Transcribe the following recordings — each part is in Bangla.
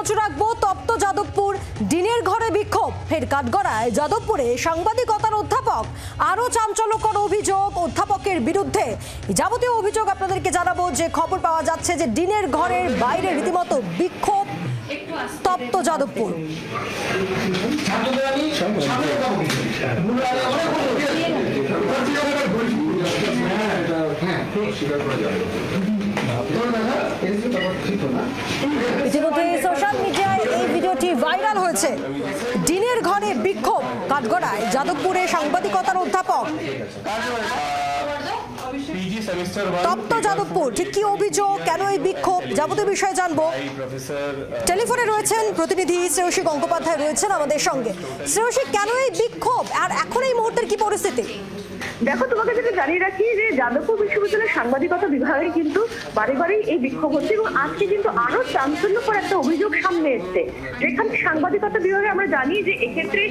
নজর রাখব তপ্ত যাদবপুর। দিনের ঘরে বিক্ষোভ, ফের কাঠগড়ায়। যাদবপুরে সাংবাদিকতার অধ্যাপক, আরও চাঞ্চল্যকর অভিযোগ অধ্যাপকের বিরুদ্ধে। যাবতীয় অভিযোগ আপনাদেরকে জানাব যে খবর পাওয়া যাচ্ছে যে দিনের ঘরের বাইরে রীতিমতো বিক্ষোভ তপ্ত যাদবপুর। ইতিমধ্যে সোশ্যাল মিডিয়ায় এই ভিডিওটি ভাইরাল হয়েছে। দিনের ঘরে বিক্ষোভ কাঠগড়ায় যাদবপুরে সাংবাদিকতার অধ্যাপক। পিজি সেমিস্টার ওয়ান তপ্ত যাদবপুর ঠিক কি অভিযোগ কেন এই বিক্ষোভ যাবতীয় বিষয়ে জানব। টেলিফোনে রয়েছেন প্রতিনিধি শ্রেয়সী গঙ্গোপাধ্যায় রয়েছেন আমাদের সঙ্গে। শ্রেয়সী কেন এই বিক্ষোভ আর এখন পরিস্থিতি দেখো, তোমাকে যেটা জানিয়ে রাখি যে যাদবপুর বিশ্ববিদ্যালয়ের সাংবাদিকতা বিভাগে কিন্তু বারে বারেই এই বিক্ষোভ হচ্ছে এবং আজকে কিন্তু আরও চাঞ্চল্যকর একটা অভিযোগ সামনে এসছে। যেখানে সাংবাদিকতা বিভাগে আমরা জানি যে এক্ষেত্রে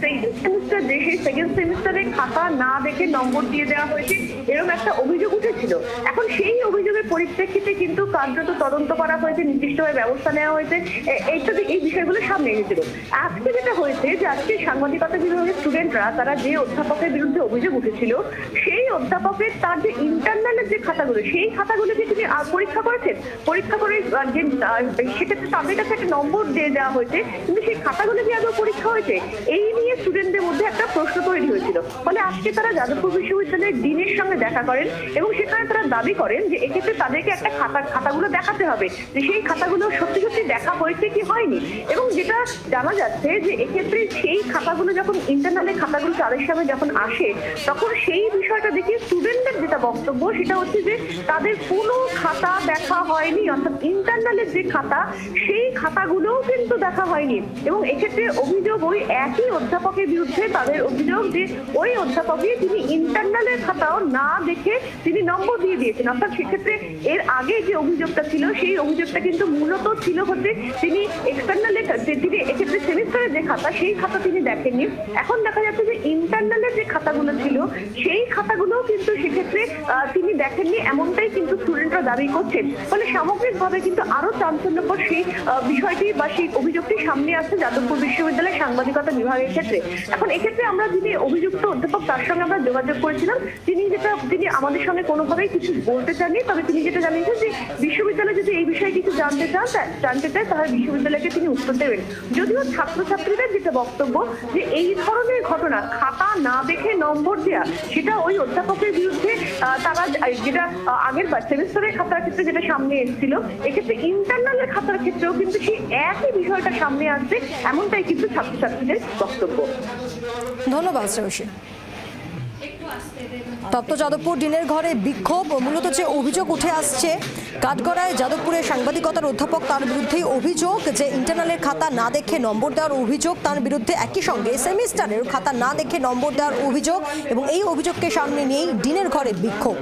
সেমিস্টার যে সেকেন্ড সেমিস্টারে খাতা না দেখে নম্বর দিয়ে দেওয়া হয়েছে, এরকম একটা অভিযোগ উঠেছিল। এখন সেই অভিযোগের পরিপ্রেক্ষিতে কিন্তু কার্যত তদন্ত করা হয়েছে, নির্দিষ্টভাবে ব্যবস্থা নেওয়া হয়েছে। এ- এইটা এই বিষয়গুলো সামনে এসেছিল। আজকে যেটা হয়েছে যে আজকে সাংবাদিকতা বিভাগের স্টুডেন্টরা তারা যে অধ্যাপকের বিরুদ্ধে অভিযোগ উঠেছিল সেই অধ্যাপকের তার যে ইন্টারনালের যে খাতাগুলো, সেই খাতাগুলোকে তিনি পরীক্ষা করেছেন? পরীক্ষা করে যে সেক্ষেত্রে তাদের কাছে একটা নম্বর দিয়ে দেওয়া হয়েছে, কিন্তু সেই খাতাগুলো কি আদৌ পরীক্ষা হয়েছে? এই নিয়ে স্টুডেন্টদের মধ্যে একটা প্রশ্ন তৈরি হয়েছিল। ফলে আজকে তারা যাদবপুর বিশ্ববিদ্যালয়ের ডিনের সঙ্গে দেখা করেন এবং সেখানে তারা দাবি করেন যে এক্ষেত্রে তাদেরকে একটা খাতা, খাতাগুলো দেখাতে হবে। যে সেই খাতাগুলো সত্যি সত্যি দেখা হয়েছে কি হয়নি? এবং যেটা জানা যাচ্ছে যে এক্ষেত্রে সেই খাতাগুলো যখন ইন্টারনালের খাতাগুলো তাদের সামনে যখন আসে, তখন সেই বিষয়টা দেখে স্টুডেন্টদের যেটা বক্তব্য, সেটা হচ্ছে যে তাদের কোনো খাতা দেখা হয়নি, অর্থাৎ ইন্টারনালের যে খাতা, সেই খাতাগুলোও কিন্তু দেখা হয়নি। এবং এক্ষেত্রে অভিযোগ ওই একই অধ্যাপকের বিরুদ্ধে, তাদের অভিযোগ যে ওই অধ্যাপকই তিনি ইন্টারনালের খাতাও না দেখে তিনি নম্বর দিয়ে দিয়েছেন। অর্থাৎ সেক্ষেত্রে এর আগে যে অভিযোগটা ছিল, সেই অভিযোগটা কিন্তু মূলত ছিল হচ্ছে তিনি এক্সটার্নালে তিনি এক্ষেত্রে সেমিস্টারের যে খাতা, সেই খাতা তিনি দেখেননি। এখন দেখা যাচ্ছে যে ইন্টারনালের যে খাতাগুলো ছিল, সেই খাতাগুলোও কিন্তু সেক্ষেত্রে তিনি দেখেননি, এমনটাই কিন্তু স্টুডেন্টরা দাবি করছেন। ফলে সামগ্রিকভাবে কিন্তু আরও চাঞ্চল্যকর সেই বিষয়টি বা সেই অভিযোগটি সামনে আসছে যাদবপুর বিশ্ববিদ্যালয়ের সাংবাদিকতা বিভাগের ক্ষেত্রে। এখন এক্ষেত্রে আমরা যিনি অভিযুক্ত অধ্যাপক, তার সঙ্গে আমরা যোগাযোগ করেছিলাম। তিনি যেটা, তিনি আমাদের সঙ্গে কোনোভাবেই কিছু বলতে চাননি, তবে তিনি যেটা জানিয়েছেন যে বিশ্ববিদ্যালয় যদি এই বিষয়ে কিছু জানতে চান জানতে চায়, তাহলে বিশ্ববিদ্যালয়কে তিনি উত্তর দেবেন। যদিও ছাত্রছাত্রীদের যেটা বক্তব্য যে এই ধরনের ঘটনা, খাতা না দেখে নম্বর দেওয়া সেটা ওই অধ্যাপকের বিরুদ্ধে তারা যেটা আগের সেমিস্টারের খাতার ক্ষেত্রে যেটা সামনে এসেছিল, এক্ষেত্রে ইন্টারনালের খাতার ক্ষেত্রেও কিন্তু সেই একই বিষয়টা সামনে আসবে, এমনটাই কিন্তু ছাত্রছাত্রীদের বক্তব্য। ধন্যবাদ শ্রেয়সী তপ্ত যাদবপুর দিনের ঘরে বিক্ষোভ মূলত যে অভিযোগ উঠে আসছে, কাঠগড়ায় যাদবপুরের সাংবাদিকতার অধ্যাপক তার বিরুদ্ধেই অভিযোগ যে ইন্টারনালের খাতা না দেখে নম্বর দেওয়ার অভিযোগ, তার বিরুদ্ধে একই সঙ্গে সেমিস্টারের খাতা না দেখে নম্বর দেওয়ার অভিযোগ এবং এই অভিযোগকে সামনে নিয়েই দিনের ঘরে বিক্ষোভ।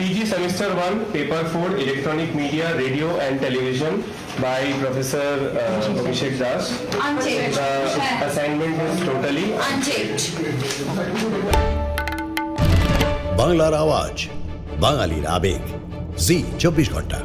PG semester 1 paper 4 electronic media radio and television by professor uh, Abhishek Das Unchecked. the assignment is totally Unchecked. বাংলার আওয়াজ বাঙালির আবেগ জি চব্বিশ ঘণ্টা